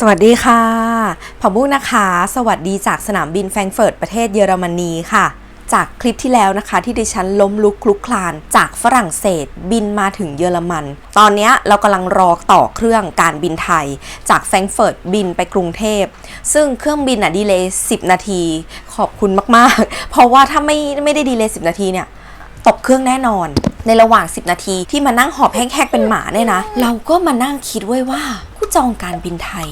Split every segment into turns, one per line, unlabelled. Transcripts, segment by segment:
สวัสดีค่ะผมบุ้งนะคะ สวัสดีจากสนามบินแฟรงก์เฟิร์ตประเทศเยอรมนีค่ะ จากคลิปที่แล้วนะคะ ที่ดิฉันล้มลุกคลุกคลาน จากฝรั่งเศส บินมาถึงเยอรมัน ตอนนี้เรากำลังรอต่อเครื่องการบินไทย จากแฟรงก์เฟิร์ตบินไปกรุงเทพ ซึ่งเครื่องบินอะดีเลย์10 นาที ขอบคุณมากๆ เพราะว่าถ้าไม่ไม่ได้ดีเลย์10 นาทีเนี่ย ตกเครื่องแน่นอน ในระหว่าง 10 นาทีที่มานั่งหอบแห้งๆเป็นหมาเนี่ยนะ เราก็มานั่งคิดไว้ว่ากูจองการบินไทย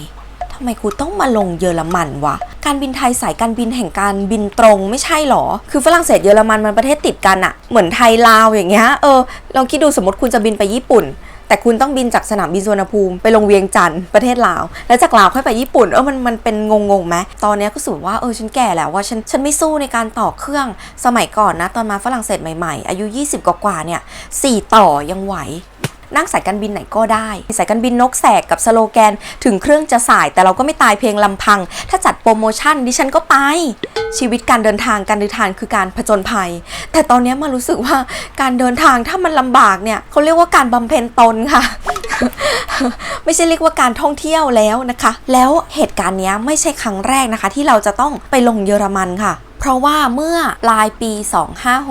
ทำไมกูต้องมาลงเยอรมันวะ การบินไทยสายการบินแห่งการบินตรงไม่ใช่หรอ คือฝรั่งเศสเยอรมันมันประเทศติดกันอะเหมือนไทยลาวอย่างเงี้ย เออลองคิดดูสมมติคุณจะบินไปญี่ปุ่น แต่คุณต้องบินจากสนามบินสุวรรณภูมิไปลงเวียงจันทร์ประเทศลาว แล้วจากลาวค่อยไปญี่ปุ่น เออมันมันเป็นงงงงไหมตอนเนี้ยก็รู้สึกว่าเออฉันแก่แล้วว่าฉันฉันไม่สู้ในการต่อเครื่องสมัยก่อนนะ ตอนมาฝรั่งเศสใหม่ๆ อายุ 20 กว่าๆเนี่ยสี่ต่อยังไหว นั่งสายการบินไหนก็ได้ สายการบินนกแสกกับสโลแกน ถึงเครื่องจะสายแต่เราก็ไม่ตายเพียงลำพัง ถ้าจัดโปรโมชั่นดิฉันก็ไป ชีวิตการเดินทางการเดินทางคือการผจญภัย แต่ตอนนี้มารู้สึกว่าการเดินทางถ้ามันลำบากเนี่ยเขาเรียกว่าการบำเพ็ญตนค่ะไม่ใช่เรียกว่าการท่องเที่ยวแล้วนะคะ แล้วเหตุการณ์นี้ไม่ใช่ครั้งแรกนะคะ ที่เราจะต้องไปลงเยอรมันค่ะ เพราะว่าเมื่อปลายปี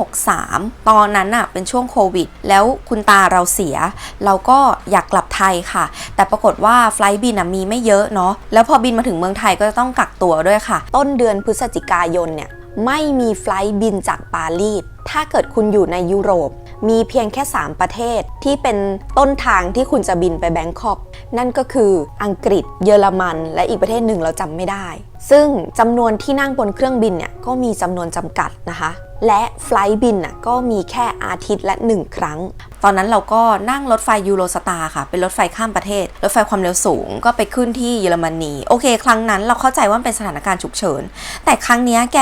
2563 ตอนนั้นน่ะเป็นช่วงโควิด แล้วคุณตาเราเสีย เราก็อยากกลับไทยค่ะ แต่ปรากฏว่าไฟล์บินน่ะมีไม่เยอะเนาะแล้วพอบินมาถึงเมืองไทยก็จะต้องกักตัวด้วยค่ะ ต้นเดือนพฤศจิกายนเนี่ย ไม่มีไฟลท์บินจากปารีส ถ้าเกิดคุณอยู่ในยุโรป มีเพียงแค่ 3 ประเทศที่เป็นต้นทางที่คุณจะบินไปแบงคอก นั่นก็คืออังกฤษ เยอรมัน และอีกประเทศหนึ่งเราจำไม่ได้ ซึ่งจำนวนที่นั่งบนเครื่องบินเนี่ยก็มีจำนวนจำกัดนะคะและไฟลท์บินน่ะก็มีแค่อาทิตย์ละ 1 ครั้ง ตอนนั้นเราก็นั่งรถไฟยูโรสตาร์ค่ะ เป็นรถไฟข้ามประเทศ รถไฟความเร็วสูงก็ไปขึ้นที่เยอรมนี โอเค ครั้งนั้นเราเข้าใจว่าเป็นสถานการณ์ฉุกเฉิน แต่ครั้งนี้แก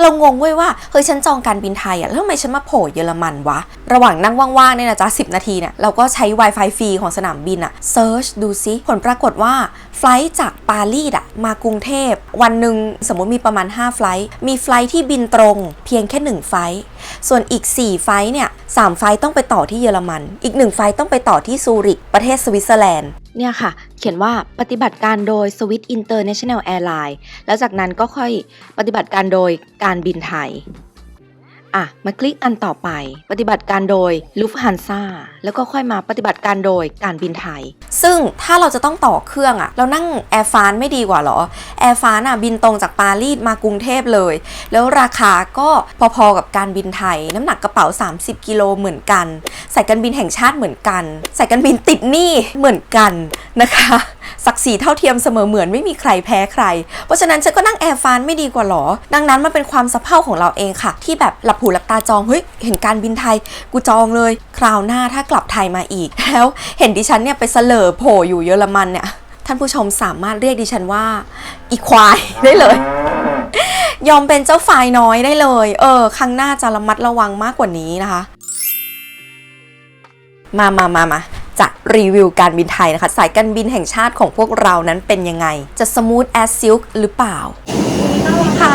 เรางงเว้ยว่าเฮ้ยฉันจองการบินไทยอะแล้วทำไมฉันมาโผล่เยอรมันวะ ระหว่างนั่งว่างๆเนี่ยนะจ๊ะสินาทีเนี่ยเราก็ใช้ Wi-Fi ฟรีของสนามบินอะเซิร์ชดูซิผลปรากฏว่า ไฟล์จากปารีสอะมากรุงเทพ วันหนึ่งสมมติมีประมาณ 5 ไฟล์มีไฟล์ที่บินตรงเพียงแค่ 1 ไฟล์ส่วนอีก 4 ไฟล์เนี่ยสามไฟล์ต้องไปต่อที่เยอรมัน อีก 1 ไฟล์ต้องไปต่อที่ซูริกประเทศสวิตเซอร์แลนด์เนี่ยค่ะ เขียนว่าปฏิบัติการโดย Swiss International Airlines แล้วจากนั้นก็ค่อยปฏิบัติการโดยการบินไทย อะ มาคลิกอันต่อไป ปฏิบัติการโดยลูฟฮันซาแล้วก็ค่อยมาปฏิบัติการโดยการบินไทย ซึ่งถ้าเราจะต้องต่อเครื่องอะเรานั่งแอร์ฟานไม่ดีกว่าหรอแอร์ฟานอะบินตรงจากปารีสมากรุงเทพเลย แล้วราคาก็พอๆกับการบินไทย น้ำหนักกระเป๋า 30 กิโลเหมือนกันสายการบินแห่งชาติเหมือนกันสายการบินติดหนี้เหมือนกันนะคะ ศักดิ์ศรีเท่าเทียมเสมอเหมือนไม่มีใครแพ้ใคร เพราะฉะนั้นฉันก็นั่งแอร์ฟานไม่ดีกว่าหรอ ดังนั้นมันเป็นความสะเพร่าของเราเองค่ะ ที่แบบหลับหูหลับตาจอง เฮ้ย เห็นการบินไทย กูจองเลย คราวหน้าถ้ากลับไทยมาอีก แล้วเห็นดิฉันเนี่ยไปเสลอโผล่อยู่เยอรมันเนี่ย ท่านผู้ชมสามารถเรียกดิฉันว่าอีควายได้เลยยอมเป็นเจ้าฝ่ายน้อยได้เลย เออ ครั้งหน้าจะระมัดระวังมากกว่านี้นะคะ มามามามา จะรีวิวการบินไทยนะคะ สายการบินแห่งชาติของพวกเรานั้นเป็นยังไง จะสมูทแอสซิลหรือเปล่าค่ะ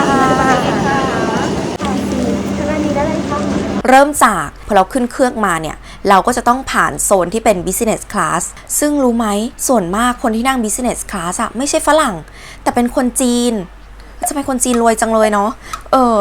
เริ่มจากพอเราขึ้นเครื่องมาเนี่ย เราก็จะต้องผ่านโซนที่เป็น business class ซึ่งรู้ไหมส่วนมากคนที่นั่ง business class อะไม่ใช่ฝรั่ง แต่เป็นคนจีนจะเป็นคนจีนรวยจังเลยเนาะ เออ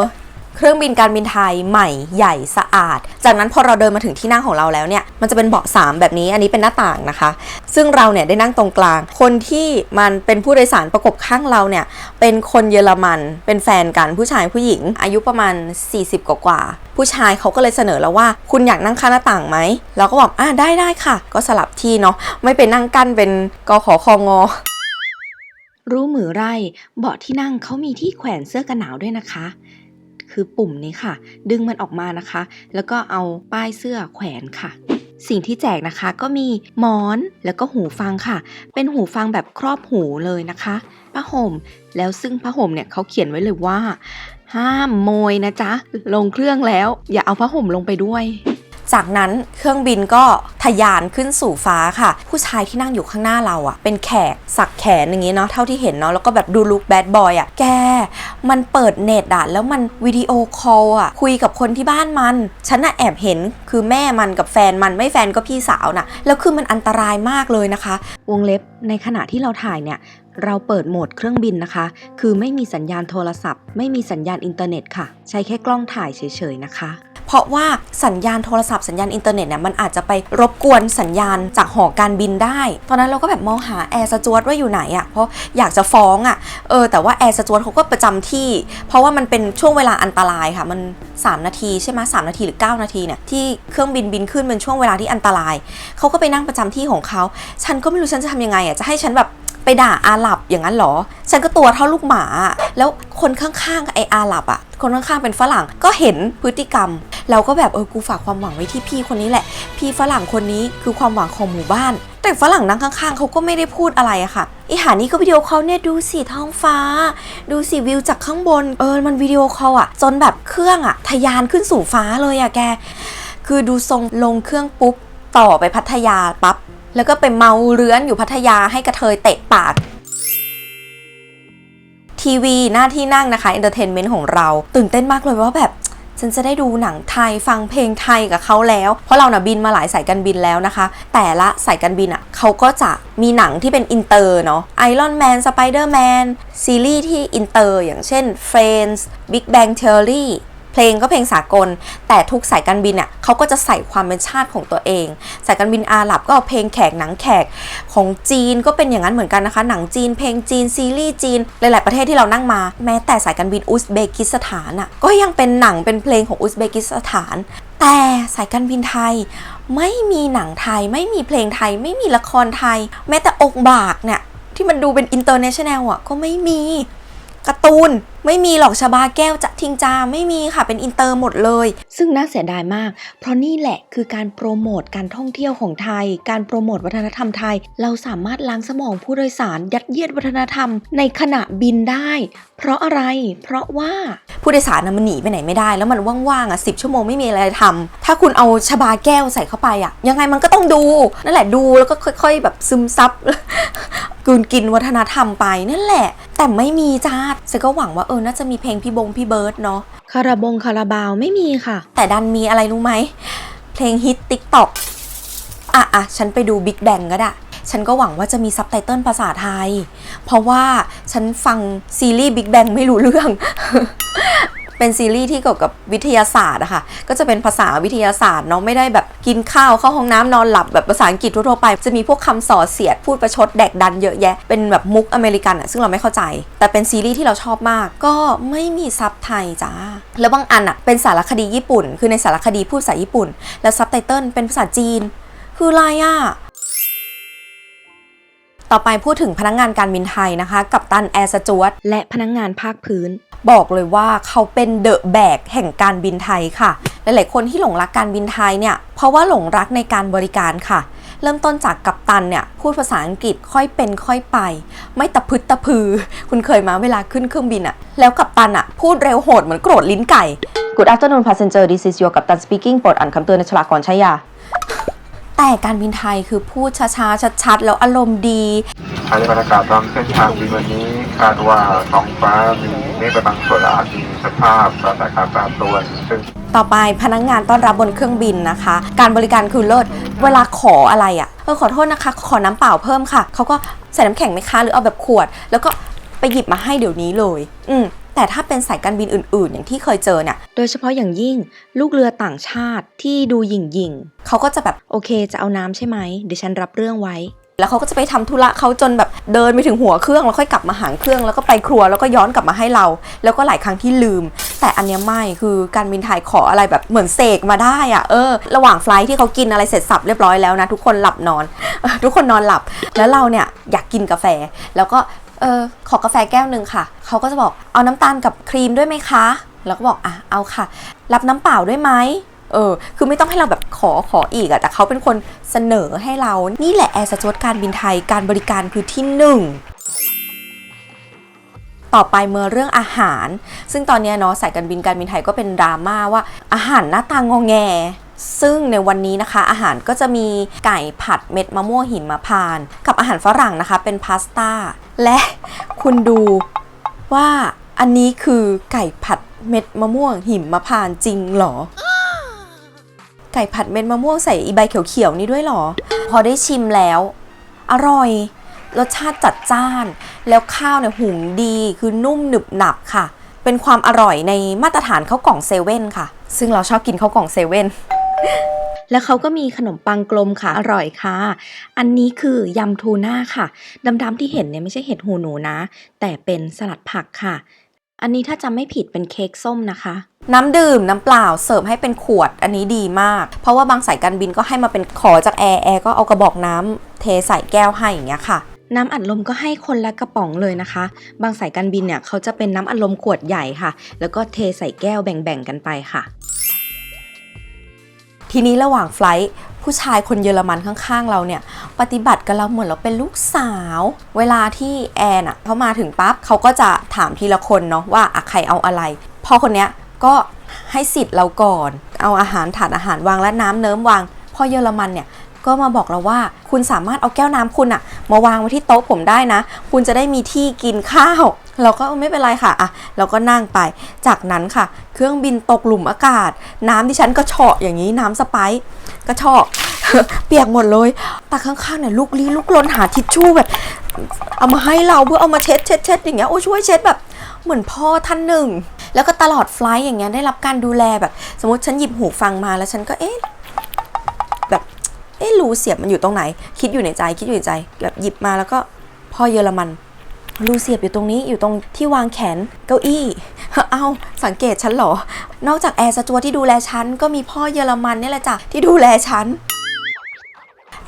เครื่องบินการบินไทยใหม่ใหญ่สะอาด จากนั้นพอเราเดินมาถึงที่นั่งของเราแล้วเนี่ย มันจะเป็นเบาะ 3 แบบนี้ อันนี้เป็นหน้าต่างนะคะ ซึ่งเราเนี่ยได้นั่งตรงกลาง คนที่มันเป็นผู้โดยสารประกบข้างเราเนี่ย เป็นคนเยอรมัน เป็นแฟนกันผู้ชายผู้หญิง อายุประมาณ 40 กว่ากว่า ผู้ชายเขาก็เลยเสนอเราว่า คุณอยากนั่งข้างหน้าต่างไหม เราก็บอกอ่าได้ได้ค่ะ ก็สลับที่เนาะ ไม่ไปนั่งกั้นเป็นกขอคองอรู้มือไร่เบาะที่นั่งเขามีที่แขวนเสื้อกันหนาวด้วยนะคะ คือปุ่มนี้ค่ะ ดึงมันออกมานะคะ แล้วก็เอาป้ายเสื้อแขวนค่ะสิ่งที่แจกนะคะก็มีหมอนแล้วก็หูฟังค่ะ เป็นหูฟังแบบครอบหูเลยนะคะผ้าห่มแล้วซึ่งผ้าห่มเนี่ยเขาเขียนไว้เลยว่า ห้ามโมยนะจ๊ะ ลงเครื่องแล้ว อย่าเอาผ้าห่มลงไปด้วย จากนั้นเครื่องบินก็ทะยานขึ้นสู่ฟ้าค่ะ ผู้ชายที่นั่งอยู่ข้างหน้าเราอะ่ะ เป็นแขกสักแขนอย่างงี้เนาะเท่าที่เห็นเนาะแล้วก็แบบดูลุคแบดบอยอะ่ะแก มันเปิดเน็ตอะแล้วมันวิดีโอคอลอะคุยกับคนที่บ้านมันฉันน่ะแอบเห็นคือแม่มันกับแฟนมันไม่แฟนก็พี่สาวน่ะแล้วคือมันอันตรายมากเลยนะคะ วงเล็บในขณะที่เราถ่ายเนี่ย เราเปิดโหมดเครื่องบินนะคะ คือไม่มีสัญญาณโทรศัพท์ ไม่มีสัญญาณอินเทอร์เน็ตค่ะ ใช้แค่กล้องถ่ายเฉยๆนะคะเพราะว่าสัญญาณโทรศัพท์สัญญาณอินเทอร์เน็ตเนี่ยมันอาจจะไปรบกวนสัญญาณจากหอการบินได้ ตอนนั้นเราก็แบบมองหาแอร์สจวตว่าอยู่ไหนอะ่ะเพราะอยากจะฟ้องอะ่ะเออแต่ว่าแอร์สจวตเขาก็ประจำที่ เพราะว่ามันเป็นช่วงเวลาอันตรายค่ะ มัน 3 นาทีใช่ไหมสามนาทีหรือ 9 นาทีเนี่ยที่เครื่องบินบินขึ้นเป็นช่วงเวลาที่อันตรายเขาก็ไปนั่งประจำที่ของเขาฉันก็ไม่รู้ฉันจะทำยังไงอะจะให้ฉันแบบ ไปด่าอาหรับอย่างนั้นเหรอ ฉันก็ตัวเท่าลูกหมา แล้วคนข้างๆไออาหรับอะคนข้างๆเป็นฝรั่งก็เห็นพฤติกรรม เราก็แบบเออกูฝากความหวังไว้ที่พี่คนนี้แหละ พี่ฝรั่งคนนี้คือความหวังของหมู่บ้าน แต่ฝรั่งนั่งข้างๆเขาก็ไม่ได้พูดอะไรอะค่ะไอหานี่ก็วิดีโอคอลเนี่ยดูสิท้องฟ้า ดูสิวิวจากข้างบน เออมันวิดีโอคอลอะจนแบบเครื่องอะทะยานขึ้นสู่ฟ้าเลยอะแก คือดูทรงลงเครื่องปุ๊บต่อไปพัทยาปั๊บ แล้วก็ไปเมาเรื้อนอยู่พัทยาให้กระเทยเตะปากทีวีหน้าที่นั่งนะคะเอนเตอร์เทนเมนต์ของเรา ตื่นเต้นมากเลยว่าแบบฉันจะได้ดูหนังไทยฟังเพลงไทยกับเขาแล้ว เพราะเราน่ะบินมาหลายสายการบินแล้วนะคะ แต่ละสายการบินอะเขาก็จะมีหนังที่เป็นอินเตอร์เนาะไอรอนแมนสไปเดอร์แมนซีรีส์ที่อินเตอร์อย่างเช่น Friends Big Bang Theory เพลงก็เพลงสากล แต่ทุกสายการบินอะเขาก็จะใส่ความเป็นชาติของตัวเอง สายการบินอาหรับก็เอาเพลงแขกหนังแขกของจีนก็เป็นอย่างนั้นเหมือนกันนะคะ หนังจีนเพลงจีนซีรีส์จีน หลาย ๆ ประเทศที่เรานั่งมา แม้แต่สายการบินอุซเบกิสถานอะก็ยังเป็นหนังเป็นเพลงของอุซเบกิสถาน แต่สายการบินไทยไม่มีหนังไทย ไม่มีเพลงไทย ไม่มีละครไทย แม้แต่อกบากเนี่ยที่มันดูเป็นอินเตอร์เนชั่นแนลอะก็ไม่มีการ์ตูนไม่มีหรอกชาบาแก้วจะทิงจาไม่มีค่ะเป็นอินเตอร์หมดเลย ซึ่งน่าเสียดายมาก เพราะนี่แหละคือการโปรโมทการท่องเที่ยวของไทย การโปรโมทวัฒนธรรมไทย เราสามารถล้างสมองผู้โดยสารยัดเยียดวัฒนธรรมในขณะบินได้ เพราะอะไร เพราะว่าผู้โดยสารนะมันหนีไปไหนไม่ได้ แล้วมันว่างๆอะสิชั่วโมงไม่มีอะไรทำถ้าคุณเอาชาบาแก้วใส่เข้าไปอะ ยังไงมันก็ต้องดูนั่นแหละดูแล้วก็ค่อย ๆ แบบซึมซับกลืนกินวัฒนธรรมไปนั่นแหละ แต่ไม่มีจ้าเซก็หวังว่าเออน่าจะมีเพลงพี่บงพี่เบิร์ดเนาะคาราบงคาราบาวไม่มีค่ะ แต่ดันมีอะไรรู้ไหม เพลงฮิตติ๊กต็อกอะอะฉันไปดูบิ๊กแบงก็ได้ฉันก็หวังว่าจะมีซับไตเติลภาษาไทย เพราะว่าฉันฟังซีรีส์บิ๊กแบงไม่รู้เรื่อง เป็นซีรีส์ที่เกี่ยวกับวิทยาศาสตร์อะค่ะก็จะเป็นภาษาวิทยาศาสตร์เนาะไม่ได้แบบกินข้าวเข้าห้องน้ำนอนหลับแบบภาษาอังกฤษทั่วไป จะมีพวกคำส่อเสียดพูดประชดแดกดันเยอะแยะเป็นแบบมุกอเมริกันอะซึ่งเราไม่เข้าใจ แต่เป็นซีรีส์ที่เราชอบมาก ก็ไม่มีซับไทยจ้าแล้วบางอันอะเป็นสารคดีญี่ปุ่น คือในสารคดีพูดภาษาญี่ปุ่น แล้วซับไตเติลเป็นภาษาจีน คืออะไรอะ ต่อไปพูดถึงพนักงงานการบินไทยนะคะ กับตันแอร์สจวตและพนักงงานภาคพื้น บอกเลยว่าเขาเป็นเดอะแบกแห่งการบินไทยค่ะ หลายๆคนที่หลงรักการบินไทยเนี่ย เพราะว่าหลงรักในการบริการค่ะ เริ่มต้นจากกัปตันเนี่ย พูดภาษาอังกฤษค่อยเป็นค่อยไป ไม่ตะพึดตะพือ คุณเคยมาเวลาขึ้นเครื่องบินอะแล้วกัปตันอะพูดเร็วโหดเหมือนโกรธลิ้นไก่ Good afternoon passenger this is your captain speaking โปรดอ่านคำเตือนในฉลากก่อนใช้ยา แต่การบินไทยคือพูดช้าๆ ชัดๆ แล้วอารมณ์ดี
ภายในบรรยากาศตามเส้นทางบินวันนี้คาดว่าท้องฟ้ามีเมฆเป็นบางส่วนและอาจมีสภาพสถานการณ์แปรปรวนซึ่ง
ต่อไปพนักงงานต้อนรับบนเครื่องบินนะคะ การบริการคือเลิศเวลาขออะไรอะ่ะเออขอโทษนะคะ ขอน้ำเปล่าเพิ่มค่ะเขาก็ใส่น้ำแข็งไหมคะหรือเอาแบบขวด แล้วก็ไปหยิบมาให้เดี๋ยวนี้เลย อืม แต่ถ้าเป็นสายการบินอื่นๆ อย่างที่เคยเจอเนี่ย โดยเฉพาะอย่างยิ่งลูกเรือต่างชาติที่ดูหยิ่งยิงๆเขาก็จะแบบโอเคจะเอาน้ำใช่ไหมเดี๋ยวฉันรับเรื่องไว้ แล้วเขาก็จะไปทำธุระเขาจนแบบเดินไปถึงหัวเครื่องแล้วค่อยกลับมาหางเครื่องแล้วก็ไปครัวแล้วก็ย้อนกลับมาให้เรา แล้วก็หลายครั้งที่ลืม แต่อันเนี้ยไม่คือการบินไทยขออะไรแบบเหมือนเสกมาได้อะเออ ระหว่างไฟลท์ที่เขากินอะไรเสร็จสับเรียบร้อยแล้วนะทุกคนหลับนอนเออทุกคนนอนหลับ แล้วเราเนี่ยอยากกินกาแฟ แล้วก็ เออขอกาแฟแก้วหนึ่งค่ะ เขาก็จะบอกเอาน้ำตาลกับครีมด้วยไหมคะ แล้วก็บอกอะเอาค่ะ รับน้ำเปล่าด้วยไหมเออ คือไม่ต้องให้เราแบบขอขออีกอะแต่เขาเป็นคนเสนอให้เรา นี่แหละแอร์สจวตการบินไทยการบริการคือที่หนึ่งต่อไปเมื่อเรื่องอาหาร ซึ่งตอนนี้เนาะสายการบินการบินไทยก็เป็นดราม่าว่าอาหารหน้าตางองแง ซึ่งในวันนี้นะคะอาหารก็จะมีไก่ผัดเม็ดมะม่วงหิมพานต์กับอาหารฝรั่งนะคะเป็นพาสต้า และคุณดูว่าอันนี้คือไก่ผัดเม็ดมะม่วงหิมพานต์จริงหรอ ไก่ผัดเม็ดมะม่วงใส่อีใบเขียวๆนี่ด้วยหรอ พอได้ชิมแล้ว อร่อยรสชาติจัดจ้าน แล้วข้าวเนี่ยหุงดีคือนุ่มหนึบหนับค่ะ เป็นความอร่อยในมาตรฐานข้าวกล่องเซเว่นค่ะ ซึ่งเราชอบกินข้าวกล่องเซเว่น แล้วเขาก็มีขนมปังกลมค่ะอร่อยค่ะ อันนี้คือยำทูน่าค่ะ ดำๆที่เห็นเนี่ยไม่ใช่เห็ดหูหนูนะ แต่เป็นสลัดผักค่ะ อันนี้ถ้าจำไม่ผิดเป็นเค้กส้มนะคะ น้ำดื่มน้ำเปล่าเสิร์ฟให้เป็นขวดอันนี้ดีมาก เพราะว่าบางสายการบินก็ให้มาเป็นขอจากแอร์แอร์ก็เอากระบอกน้ำเทใส่แก้วให้อย่างเงี้ยค่ะน้ำอัดลมก็ให้คนละกระป๋องเลยนะคะ บางสายการบินเนี่ยเขาจะเป็นน้ำอัดลมขวดใหญ่ค่ะ แล้วก็เทใส่แก้วแบ่งๆกันไปค่ะ ทีนี้ระหว่างไฟล์ผู้ชายคนเยอรมันข้างๆ เราเนี่ย ปฏิบัติกับเราเหมือนเราเป็นลูกสาว เวลาที่แอนอะเขามาถึงปั๊บเขาก็จะถามทีละคนเนาะว่าอะใครเอาอะไร พอคนเนี้ยก็ให้สิทธิ์เราก่อน เอาอาหารถาดอาหารวางและน้ำเนิ้มวาง พอเยอรมันเนี่ยก็มาบอกเราว่าคุณสามารถเอาแก้วน้ำคุณอะมาวางไว้ที่โต๊ะผมได้นะ คุณจะได้มีที่กินข้าว เราก็ไม่เป็นไรค่ะอะเราก็นั่งไป จากนั้นค่ะ เครื่องบินตกหลุมอากาศ น้ำที่ฉันก็เฉาะอย่างนี้น้ำสไปซ์ก็เฉาะเปียกหมดเลยตาข้างๆเนี่ยลูกลี้ลูกลนหาทิชชู่แบบ เอามาให้เราเพื่อเอามาเช็ดเช็ดเช็ดอย่างเงี้ยโอ้ช่วยเช็ดแบบเหมือนพ่อท่านหนึ่ง แล้วก็ตลอดไฟลท์อย่างเงี้ยได้รับการดูแลแบบ สมมติฉันหยิบหูฟังมาแล้วฉันก็เอ๊ะแบบเอ๊ะรูเสียบมันอยู่ตรงไหน คิดอยู่ในใจคิดอยู่ในใจ แบบหยิบมาแล้วก็พ่อเยอรมัน รูเสียบอยู่ตรงนี้อยู่ตรงที่วางแขนเก้าอี้ เอ้าสังเกตฉันเหรอ นอกจากแอร์สจวที่ดูแลฉัน ก็มีพ่อเยอรมันนี่แหละจ้ะที่ดูแลฉัน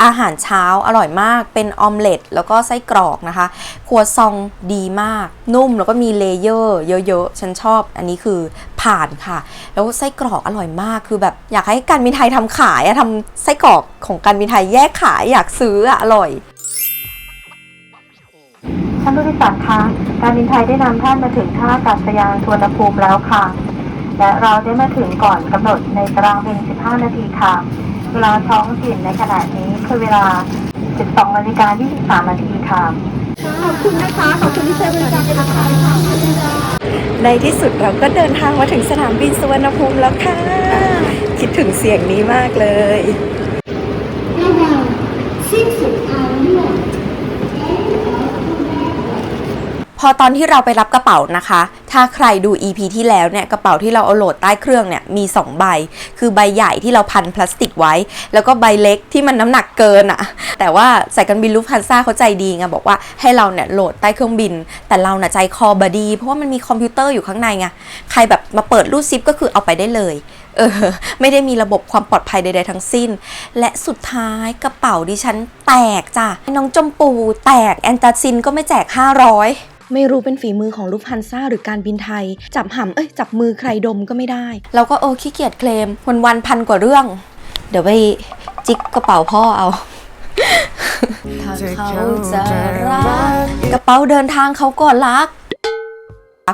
อาหารเช้าอร่อยมาก เป็นออมเล็ตแล้วก็ไส้กรอกนะคะ ครัวซองดีมาก นุ่มแล้วก็มีเลเยอร์เยอะๆ ฉันชอบ อันนี้คือผ่านค่ะ แล้วไส้กรอกอร่อยมาก คือแบบอยากให้การบินไทยทำขายอะทำไส้กรอกของการบินไทยแยกขายอยากซื้ออะอร่อย
ท่านผู้โดยสารคะการบินไทยได้นำท่านมาถึงท่าอากาศยานสุวรรณภูมิแล้วค่ะ และเราได้มาถึงก่อนกำหนดในตารางบิน15 นาทีค่ะ เวลาท้องถิ่นในขณะนี้คือเวลา 12นาฬิกา23นาทีค่ะ
ในที่สุดเราก็เดินทางมาถึงสนามบินสุวรรณภูมิแล้วค่ะ คิดถึงเสียงนี้มากเลย พอตอนที่เราไปรับกระเป๋านะคะ ถ้าใครดู EP ที่แล้วเนี่ยกระเป๋าที่เราเอาโหลดใต้เครื่องเนี่ยมี 2 ใบ คือใบใหญ่ที่เราพันพลาสติกไว้ แล้วก็ใบเล็กที่มันน้ำหนักเกินอะแต่ว่าสายการบินลูฟทันซ่าเขาใจดีไงบอกว่าให้เราเนี่ยโหลดใต้เครื่องบิน แต่เราน่ะใจคอบดี เพราะว่ามันมีคอมพิวเตอร์อยู่ข้างในไงใครแบบมาเปิดรูดซิปก็คือเอาไปได้เลยเออไม่ได้มีระบบความปลอดภัยใด ๆ ทั้งสิ้น และสุดท้ายกระเป๋าดิฉันแตกจ้ะ น้องจมปูแตก แอนตาซินก็ไม่แจก 500 ไม่รู้เป็นฝีมือของลูฟฮันซ่าหรือการบินไทย จับหำเอ้ยจับมือใครดมก็ไม่ได้ เราก็เออขี้เกียจเคลม วันวันๆพันกว่าเรื่อง เดี๋ยวไปจิกกระเป๋าพ่อเอาถ้าเขาจะรักกระเป๋าเดินทางเขาก็รัก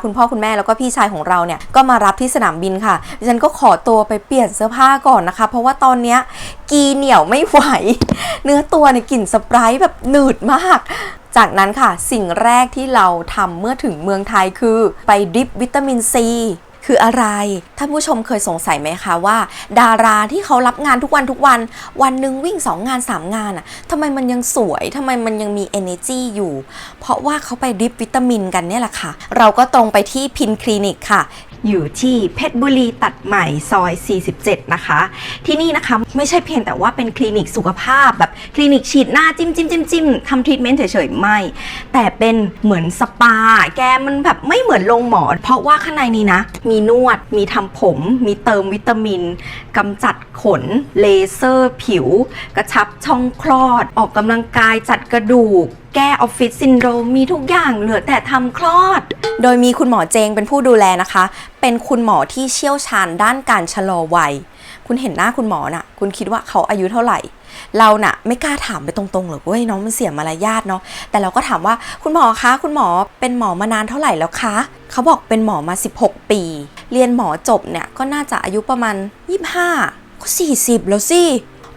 คุณพ่อคุณแม่แล้วก็พี่ชายของเราเนี่ยก็มารับที่สนามบินค่ะดิฉันก็ขอตัวไปเปลี่ยนเสื้อผ้าก่อนนะคะ เพราะว่าตอนเนี้ยกีเหนียวไม่ไหว เนื้อตัวเนี่ยกลิ่นสปรท์แบบหนืดมาก จากนั้นค่ะสิ่งแรกที่เราทำเมื่อถึงเมืองไทยคือไปดริปวิตามินซี คืออะไร ท่านผู้ชมเคยสงสัยไหมคะว่า ดาราที่เขารับงานทุกวันทุกวัน วันหนึ่งวิ่ง 2 งาน 3 งานอะทำไมมันยังสวยทำไมมันยังมี energy อยู่ เพราะว่าเขาไปดริปวิตามินกันเนี่ยแหละค่ะ เราก็ตรงไปที่พินคลินิกค่ะ อยู่ที่เพชรบุรีตัดใหม่ซอย 47 นะคะ ที่นี่นะคะไม่ใช่เพียงแต่ว่าเป็นคลินิกสุขภาพแบบคลินิกฉีดหน้าจิ้มจิ้มจิ้มจิ้มทำทรีทเมนต์เฉยๆ ไม่ แต่เป็นเหมือนสปา แกมันแบบไม่เหมือนโรงหมอ เพราะว่าข้างในนี้นะ มีนวด มีทำผม มีเติมวิตามินกำจัดขน เลเซอร์ ผิว กระชับช่องคลอด ออกกำลังกายจัดกระดูกแก้ออฟฟิศซินโดรมมีทุกอย่างเหลือแต่ทำคลอด โดยมีคุณหมอเจงเป็นผู้ดูแลนะคะ เป็นคุณหมอที่เชี่ยวชาญด้านการชะลอวัย คุณเห็นหน้าคุณหมอน่ะ คุณคิดว่าเขาอายุเท่าไหร่ เราน่ะไม่กล้าถามไปตรงๆหรอกเว้ยน้องมันเสียมารยาทเนาะ แต่เราก็ถามว่าคุณหมอคะ คุณหมอเป็นหมอมานานเท่าไหร่แล้วคะ เขาบอกเป็นหมอมา 16 ปี เรียนหมอจบเนี่ยก็น่าจะอายุประมาณ 25ก็40 แล้วสิ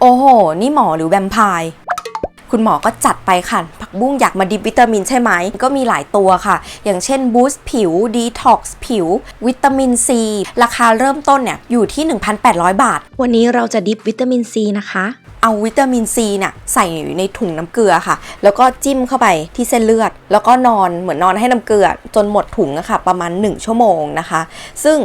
โอ้โห นี่หมอหรือแวมไพร์ คุณหมอก็จัดไปค่ะ ผักบุ้งอยากมาดิบวิตามินใช่ไหม ก็มีหลายตัวค่ะ อย่างเช่นบูสต์ผิวดีท็อกซ์ผิว วิตามินซีราคาเริ่มต้นเนี่ยอยู่ที่ 1,800 บาท วันนี้เราจะดิบวิตามินซีนะคะเอาวิตามินซีเนี่ยใส่ในถุงน้ำเกลือค่ะ แล้วก็จิ้มเข้าไปที่เส้นเลือด แล้วก็นอนเหมือนนอนให้น้ำเกลือ จนหมดถุงอะค่ะประมาณ 1 ชั่วโมงนะคะ ซึ่ง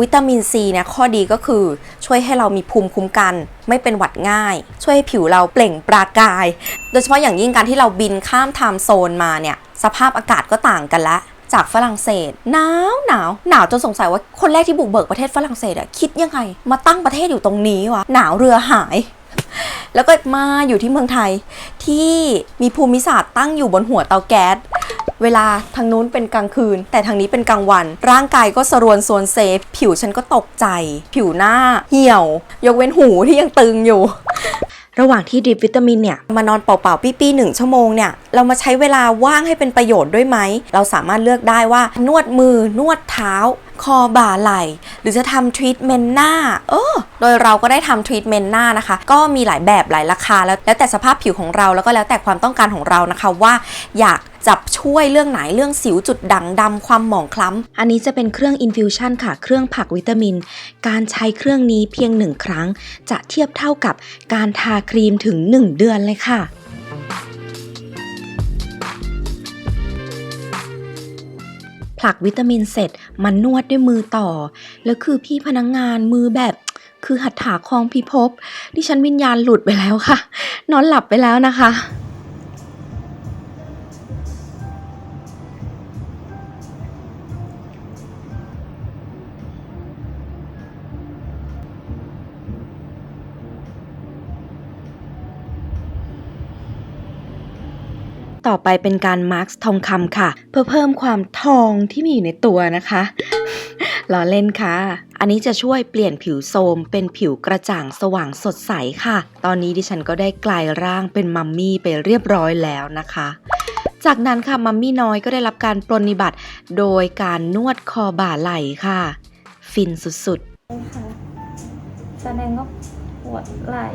วิตามินซีเนี่ยข้อดีก็คือช่วยให้เรามีภูมิคุ้มกัน ไม่เป็นหวัดง่าย ช่วยให้ผิวเราเปล่งปรากาย โดยเฉพาะอย่างยิ่งการที่เราบินข้ามไทม์โซนมาเนี่ยสภาพอากาศก็ต่างกันละจากฝรั่งเศสหนาวหนาวหนาวจนสงสัยว่าคนแรกที่บุกเบิกประเทศฝรั่งเศสอะคิดยังไง มาตั้งประเทศอยู่ตรงนี้วะหนาวเรือหาย แล้วก็มาอยู่ที่เมืองไทยที่มีภูมิศาสตร์ตั้งอยู่บนหัวเตาแก๊ส เวลาทางนู้นเป็นกลางคืน แต่ทางนี้เป็นกลางวัน ร่างกายก็สรวนโซนเซฟ ผิวฉันก็ตกใจ ผิวหน้าเหี่ยว ยกเว้นหูที่ยังตึงอยู่ระหว่างที่ดริปวิตามินเนี่ยมานอนเปล่าๆปี้ๆหนึ่งชั่วโมงเนี่ยเรามาใช้เวลาว่างให้เป็นประโยชน์ด้วยไหม เราสามารถเลือกได้ว่านวดมือนวดเท้า คอบ่าไหล่หรือจะทำทรีทเมนต์หน้าเออโดยเราก็ได้ทำทรีทเมนต์หน้านะคะ ก็มีหลายแบบหลายราคาแล้วแล้วแต่สภาพผิวของเราแล้วก็แล้วแต่ความต้องการของเรานะคะว่าอยาก จับช่วยเรื่องไหนเรื่องสิวจุดด่างดำความหมองคล้ำ อันนี้จะเป็นเครื่องอินฟิวชันค่ะ เครื่องผักวิตามิน การใช้เครื่องนี้เพียงหนึ่งครั้ง จะเทียบเท่ากับการทาครีมถึง 1 เดือนเลยค่ะผลักวิตามินเสร็จมันนวดด้วยมือต่อ แล้วคือพี่พนักงงานมือแบบคือหัตถาคองพิภพดิฉันวิญญาณหลุดไปแล้วค่ะ นอนหลับไปแล้วนะคะ ต่อไปเป็นการมาร์คทองคำค่ะ เพื่อเพิ่มความทองที่มีอยู่ในตัวนะคะล้อเล่นค่ะ อันนี้จะช่วยเปลี่ยนผิวโทรมเป็นผิวกระจ่างสว่างสดใสค่ะ ตอนนี้ดิฉันก็ได้กลายร่างเป็นมัมมี่ไปเรียบร้อยแล้วนะคะ จากนั้นค่ะมัมมี่น้อยก็ได้รับการปรนนิบัติ โดยการนวดคอบ่าไหล่ค่ะ ฟินสุดๆ
แสดงว่าปวดไหล่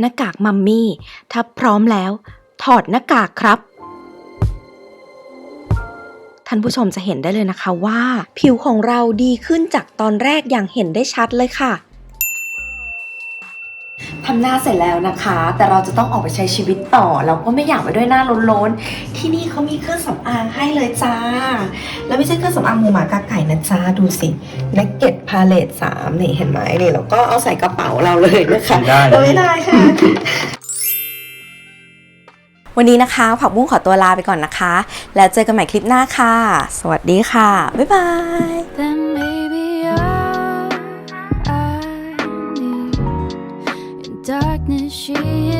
หน้ากากมัมมี่ ถ้าพร้อมแล้ว ถอดหน้ากากครับ ท่านผู้ชมจะเห็นได้เลยนะคะว่า ผิวของเราดีขึ้นจากตอนแรกอย่างเห็นได้ชัดเลยค่ะ ทำหน้าเสร็จแล้วนะคะ แต่เราจะต้องออกไปใช้ชีวิตต่อ เราก็ไม่อยากไปด้วยหน้าล้นๆ ที่นี่เขามีเครื่องสำอางให้เลยจ้า แล้วไม่ใช่เครื่องสำอางหมูหมากาไก่นะจ้า ดูสิเนกเก็ตพาเลตสามนี่เห็นไหมนี่เราก็เอาใส่กระเป๋าเราเลยนะคะ
ได้
เราไม่ได้ค่ะ วันนี้นะคะ ผักบุ้งขอตัวลาไปก่อนนะคะ แล้วเจอกันใหม่คลิปหน้าค่ะ สวัสดีค่ะ บ๊ายบาย
你